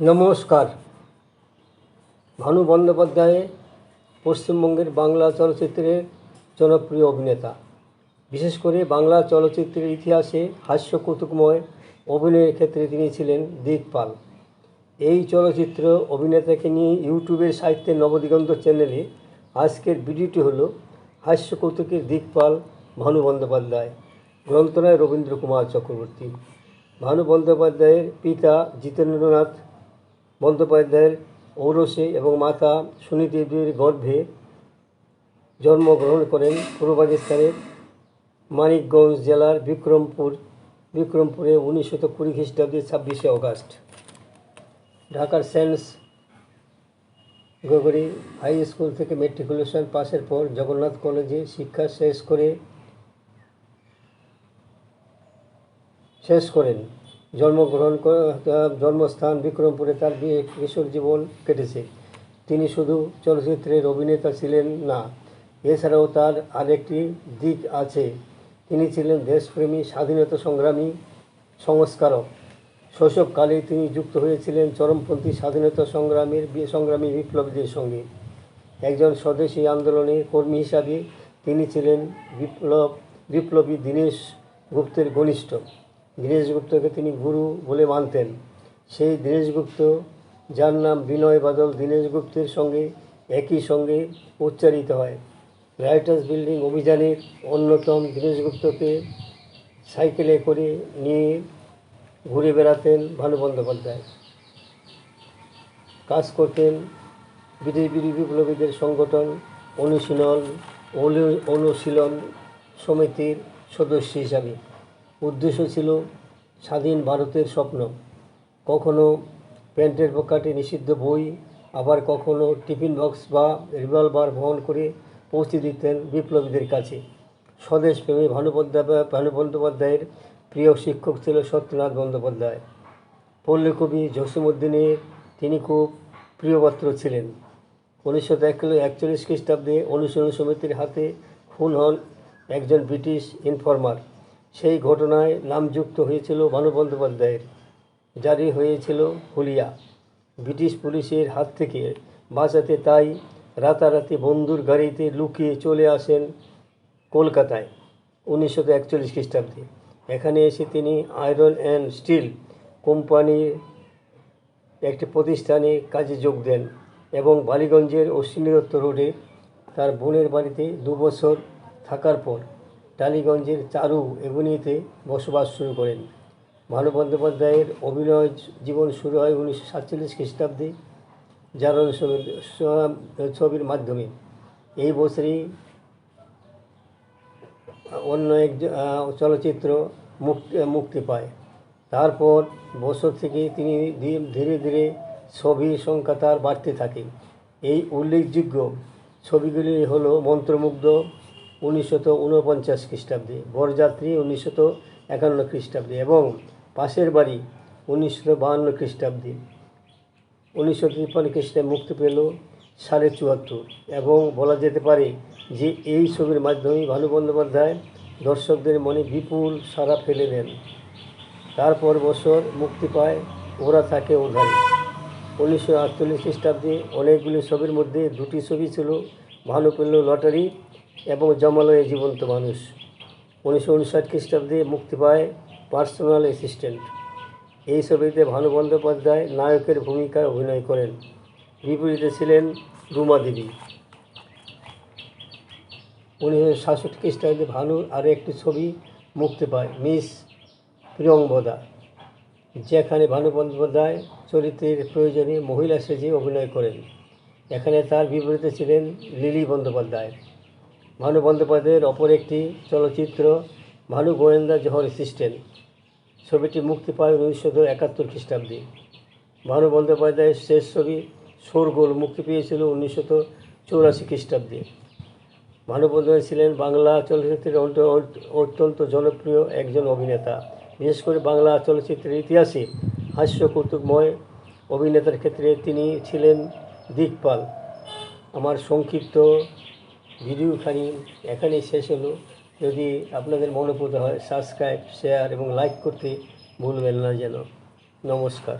নমস্কার। ভানু বন্দ্যোপাধ্যায়, পশ্চিমবঙ্গের বাংলা চলচ্চিত্রের জনপ্রিয় অভিনেতা। বিশেষ করে বাংলা চলচ্চিত্রের ইতিহাসে হাস্য কৌতুকময় অভিনয়ের ক্ষেত্রে তিনি ছিলেন দিকপাল এই চলচ্চিত্র অভিনেতাকে নিয়ে ইউটিউবের সাহিত্যের নবদিগন্ত চ্যানেলে আজকের ভিডিওটি হল হাস্য কৌতুকের দিকপাল ভানু বন্দ্যোপাধ্যায় গ্রন্থনায় রবীন্দ্র কুমার চক্রবর্তী। ভানু বন্দ্যোপাধ্যায়ের পিতা জিতেন্দ্রনাথ বন্দ্যোপাধ্যায়ের ঔরসে এবং মাতা সুনীতিদেবীর গর্ভে জন্মগ্রহণ করেন পূর্ব পাকিস্তানের মানিকগঞ্জ জেলার বিক্রমপুর, বিক্রমপুরে উনিশশো কুড়ি খ্রিস্টাব্দে ছাব্বিশে অগাস্ট। ঢাকার সেন্ট গগরি হাই স্কুল থেকে মেট্রিকুলেশন পাশের পর জগন্নাথ কলেজে শিক্ষা শেষ করে, শেষ করেন। জন্মগ্রহণ জন্মস্থান বিক্রমপুরে তার বিয়ে কিশোর জীবন কেটেছে। তিনি শুধু চলচ্চিত্রের অভিনেতা ছিলেন না, এছাড়াও তার আরেকটি দিক আছে। তিনি ছিলেন দেশপ্রেমী, স্বাধীনতা সংগ্রামী, সংস্কারক। শৈশবকালে তিনি যুক্ত হয়েছিলেন চরমপন্থী স্বাধীনতা সংগ্রামের সংগ্রামী বিপ্লবীদের সঙ্গে। একজন স্বদেশী আন্দোলনের কর্মী হিসাবে তিনি ছিলেন বিপ্লব, বিপ্লবী দীনেশ গুপ্তের ঘনিষ্ঠ। গুপ্তকে তিনি গুরু বলে মানতেন। সেই দীনেশ গুপ্ত, যার নাম বিনয় বাদল দীনেশ গুপ্তের সঙ্গে একই সঙ্গে উচ্চারিত হয়। রাইটার্স বিল্ডিং অভিযানের অন্যতম দীনেশ গুপ্তকে সাইকেলে করে নিয়ে ঘুরে বেড়াতেন ভানু বন্দ্যোপাধ্যায়। কাজ করতেন বিদেশি বিপ্লবীদের সংগঠন অনুশীলন অনুশীলন সমিতির সদস্য হিসাবে। উদ্দেশ্য ছিল স্বাধীন ভারতের স্বপ্ন। কখনো প্যান্টের পকেটে নিষিদ্ধ বই, আবার কখনো টিফিন বক্স বা রিভলভার বহন করে পৌঁছে দিতেন বিপ্লবীদের কাছে। স্বদেশপ্রেমী ভানু বন্দ্যোপাধ্যায় ভানু বন্দ্যোপাধ্যায়ের প্রিয় শিক্ষক ছিল সত্যনাথ বন্দ্যোপাধ্যায়। পল্লীকবি জসিমুদ্দিনের তিনি খুব প্রিয়পাত্র ছিলেন। উনিশশো একচল্লিশ খ্রিস্টাব্দে অনুশীলন সমিতির হাতে খুন হন একজন ব্রিটিশ ইনফরমার। সেই ঘটনায় নামযুক্ত হয়েছিল ভানু বন্দ্যোপাধ্যায়ের জারি হয়েছিল হুলিয়া। ব্রিটিশ পুলিশের হাত থেকে বাঁচাতে তাই রাতারাতি বন্ধুর গাড়িতে লুকিয়ে চলে আসেন কলকাতায় উনিশশো একচল্লিশ খ্রিস্টাব্দে। এখানে এসে তিনি আয়রন অ্যান্ড স্টিল কোম্পানির একটি প্রতিষ্ঠানে কাজে যোগ দেন এবং বালিগঞ্জের অশ্বিনীদত্ত রোডে তার বোনের বাড়িতে দু বছর থাকার পর টালিগঞ্জের চারু এগুনিতে বসবাস শুরু করেন। ভানু বন্দ্যোপাধ্যায়ের অভিনয় জীবন শুরু হয় উনিশশো সাতচল্লিশ খ্রিস্টাব্দে জারণ ছবির মাধ্যমে। এই বছরই অন্য এক চলচ্চিত্র মুক্তি মুক্তি পায়। তারপর বছর থেকে তিনি ধীরে ধীরে ছবির সংখ্যা তার বাড়তে থাকে। এই উল্লেখযোগ্য ছবিগুলি হলো মন্ত্রমুগ্ধ উনিশশত ঊনপঞ্চাশ খ্রিস্টাব্দে, বরযাত্রী উনিশশত একান্ন খ্রিস্টাব্দে এবং পাশের বাড়ি উনিশশো বাহান্ন খ্রিস্টাব্দে। উনিশশো তিপ্পান্ন খ্রিস্টাব্দে মুক্তি পেল সাড়ে চুয়াত্তর এবং বলা যেতে পারে যে এই ছবির মাধ্যমে ভানু বন্দ্যোপাধ্যায় দর্শকদের মনে বিপুল সাড়া ফেলে দেন। তারপর বছর মুক্তি পায় ওরা থাকে ওধারে উনিশশো আটচল্লিশ খ্রিস্টাব্দে অনেকগুলি ছবির মধ্যে দুটি ছবি ছিল, ভানু পেল লটারি এবং জমালয়ে জীবন্ত মানুষ। উনিশশো উনষাট খ্রিস্টাব্দে মুক্তি পায় পার্সোনাল অ্যাসিস্ট্যান্ট। এই ছবিতে ভানু বন্দ্যোপাধ্যায় নায়কের ভূমিকায় অভিনয় করেন। বিপরীতে ছিলেন রুমা দেবী। উনিশশো সাতষট্টি খ্রিস্টাব্দে ভানুর আরও একটি ছবি মুক্তি পায়, মিস প্রিয়ঙ্বদা যেখানে ভানু বন্দ্যোপাধ্যায় চরিত্রের প্রয়োজনে মহিলা সেজে অভিনয় করেন। এখানে তার বিপরীতে ছিলেন লিলি বন্দ্যোপাধ্যায়। ভানু বন্দ্যোপাধ্যায়ের অপর একটি চলচ্চিত্র, ভানু গোয়েন্দা জহর অ্যাসিস্ট্যান্ট ছবিটি মুক্তি পায় উনিশশো একাত্তর খ্রিস্টাব্দে। ভানু বন্দ্যোপাধ্যায়ের শেষ ছবি শোরগোল মুক্তি পেয়েছিল উনিশশো চৌরাশি খ্রিস্টাব্দে। ভানু বন্দ্যোপাধ্যায় ছিলেন বাংলা চলচ্চিত্রের অত্যন্ত জনপ্রিয় একজন অভিনেতা। বিশেষ করে বাংলা চলচ্চিত্রের ইতিহাসে হাস্য কৌতুকময় অভিনেতার ক্ষেত্রে তিনি ছিলেন দিকপাল। আমার সংক্ষিপ্ত ভিডিওখানি এখানেই শেষ হলো। যদি আপনাদের মনোপুত হয় সাবস্ক্রাইব শেয়ার এবং লাইক করতে ভুলবেন না যেন। নমস্কার।